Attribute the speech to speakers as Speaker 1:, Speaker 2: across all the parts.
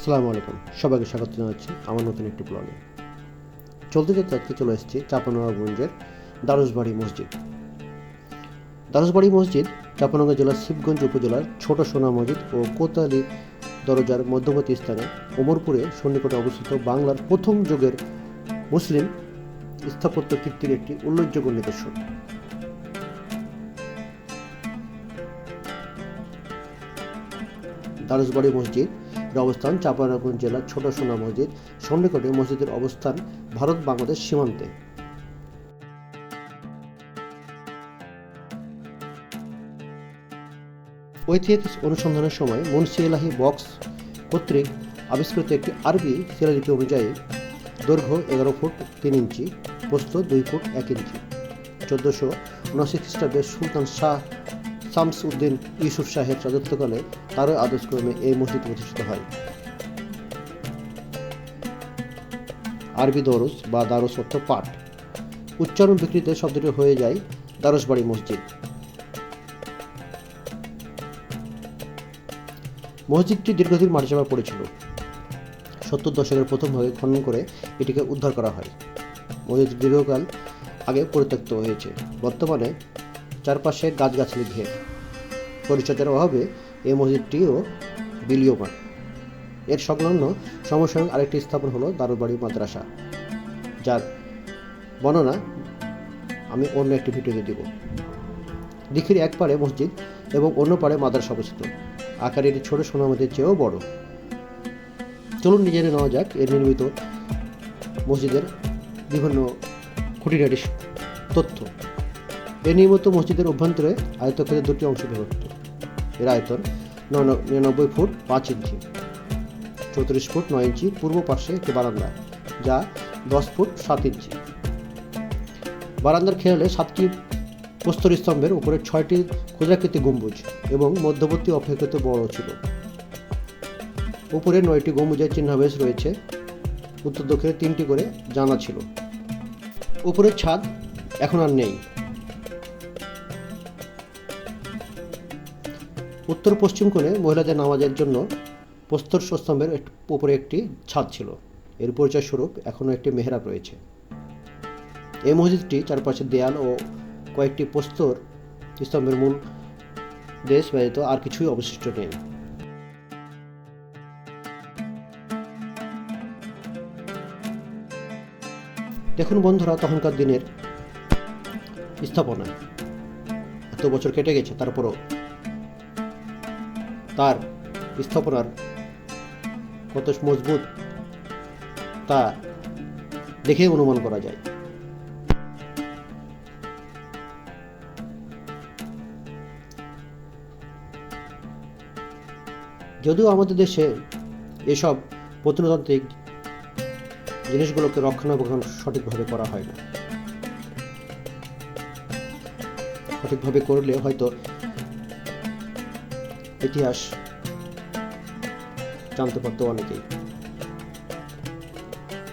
Speaker 1: আসসালামু আলাইকুম। সবাইকে স্বাগত জানাচ্ছি আমার নতুন একটি ব্লগে চলতে চলতে আজকে চলে এসেছি চাপানগঞ্জের দারুসবাড়ি মসজিদ। দারুসবাড়ি মসজিদ চাপানগঞ্জ জেলার শিবগঞ্জ উপজেলার ছোট সোনা মসজিদ ও কোতালি দরজার মধ্যবর্তী স্থানে ওমরপুরে সন্নিকটে অবস্থিত বাংলার প্রথম যুগের মুসলিম স্থাপত্য কীর্তির একটি উল্লেখযোগ্য নিদর্শন। দারুসবাড়ি মসজিদ এর অবস্থান চাঁপাইনবাবগঞ্জ জেলার ছোট সোনা মসজিদ, সন্নিকটে মসজিদের অবস্থান ভারত বাংলাদেশ সীমান্তে। ঐতিহাসিক অনুসন্ধানের সময় মুন্সি এলাহি বক্স কর্তৃক আবিষ্কৃত একটি আরবি শিলালিপি অনুযায়ী দৈর্ঘ্য এগারো ফুট তিন ইঞ্চি, প্রস্থ দুই ফুট এক ইঞ্চি। চোদ্দোশো উনআশি খ্রিস্টাব্দে সুলতান শাহ শামস উদ্দিন ইউসুফ শাহের রাজত্বকালে তারই আদর্শক্রমে এই মসজিদ প্রতিষ্ঠিত হয়। আরবি দরস বা দারস অর্থ পাঠ। উচ্চারণ বিকৃত শব্দটি হয়ে যায় দারসবাড়ি মসজিদ। মসজিদটি দীর্ঘদিন মাটিচাপা পড়েছিল। সত্তর দশকের প্রথম ভাগে খনন করে এটিকে উদ্ধার করা হয়। মসজিদ দীর্ঘকাল আগে পরিত্যক্ত হয়েছে। বর্তমানে চারপাশে গাছগাছালি ঘের। পরিচর্যার অভাবে এই মসজিদটিও বিলীয়মান। এর সংলগ্ন সমসাময়িক আরেকটি স্থাপন হলো দারুবাড়ি মাদ্রাসা। যার বর্ণনা আমি অন্য একটি ভিডিওতে দিব। দিঘির এক পারে মসজিদ এবং অন্য পারে মাদ্রাসা অবস্থিত। আকারে এটি ছোট সোনামদের চেয়েও বড়। চলুন নিজে নেওয়া যাক এর নির্মিত মসজিদের বিভিন্ন খুঁটিনাটি তথ্য। এর নির্মিত মসজিদের অভ্যন্তরে আয়তক্ষেত্রের দুটি অংশ বিভক্ত। এর আয়তন নিরানব্বই ফুট পাঁচ ইঞ্চি, চৌত্রিশ ফুট নয় ইঞ্চি পূর্ব পাশে একটি বারান্দা, যা দশ ফুট সাত ইঞ্চি। বারান্দার খেয়ালে সাতটি প্রস্তর স্তম্ভের উপরে ছয়টি ক্ষুদ্রাকৃতি গম্বুজ এবং মধ্যবর্তী অপেক্ষিত বড় ছিল। উপরে নয়টি গম্বুজের চিহ্নাবেশ রয়েছে, উত্তর দক্ষিণে তিনটি করে জানা ছিল। উপরের ছাদ এখন আর নেই। উত্তর পশ্চিম কোণে মহিলাদের নামাজের জন্য প্রস্তর স্তম্ভের উপরে একটি ছাদ ছিল। এর পরিচয় স্বরূপ এখনও একটি মেহরাব রয়েছে। এই মসজিদটি চারপাশে দেয়াল ও কয়েকটি প্রস্তর স্তম্ভের মূল দেশ ব্যতীত আর কিছুই অবশিষ্ট নেই। দেখুন বন্ধুরা, তখনকার দিনের স্থাপনা। এত বছর কেটে গেছে, তারপরও তার স্থাপনার কত মজবুত তা দেখে অনুমান করা যায়। যদিও আমাদের দেশে এসব প্রত্নতান্ত্রিক জিনিসগুলোকে রক্ষণাবেক্ষণ সঠিকভাবে করা হয় না। সঠিকভাবে করলে হয়তো ইতিহাস জানতে পারত অনেকেই।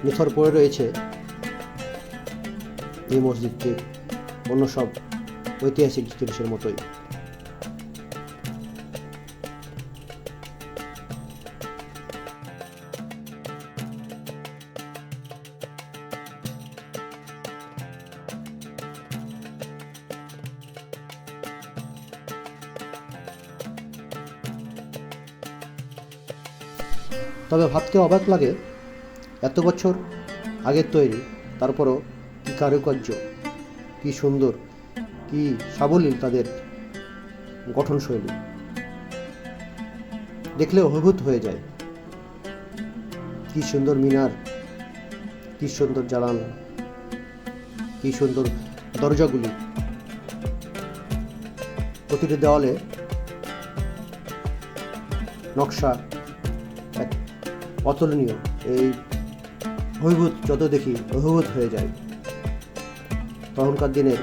Speaker 1: নিথর পড়ে রয়েছে এই মসজিদটি অন্য সব ঐতিহাসিক জিনিসের মতোই। তবে ভাবতে অবাক লাগে, এত বছর আগের তৈরি, তারপরও কী কারুকার্য, কী সুন্দর, কী সাবলীল তাদের গঠনশৈলী। দেখলে অভিভূত হয়ে যায়, কী সুন্দর মিনার, কী সুন্দর জানালা, কী সুন্দর দরজাগুলি। প্রতিটি দেওয়ালে নকশা অতুলনীয়। এই অভিভূত যত দেখি অভিভূত হয়ে যায়। তখনকার দিনে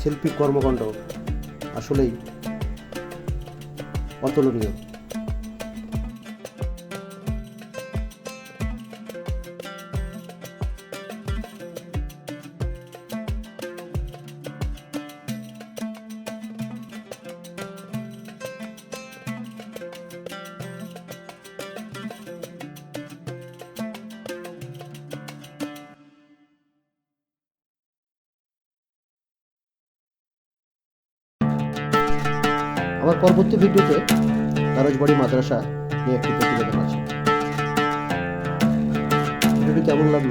Speaker 1: শিল্পী কর্মকাণ্ড আসলেই অতুলনীয়। আমার পরবর্তী ভিডিওতে দারোজবাড়ি মাদ্রাসা নিয়ে একটি প্রতিবেদন আছে। ভিডিওটি কেমন লাগল?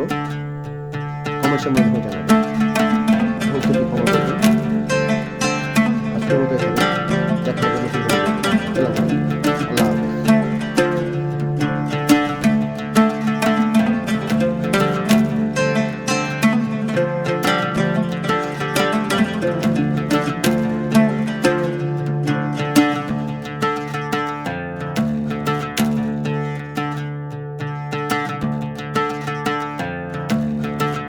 Speaker 1: কমেন্টের মাধ্যমে জানাবেন। আজকের মতো দেখা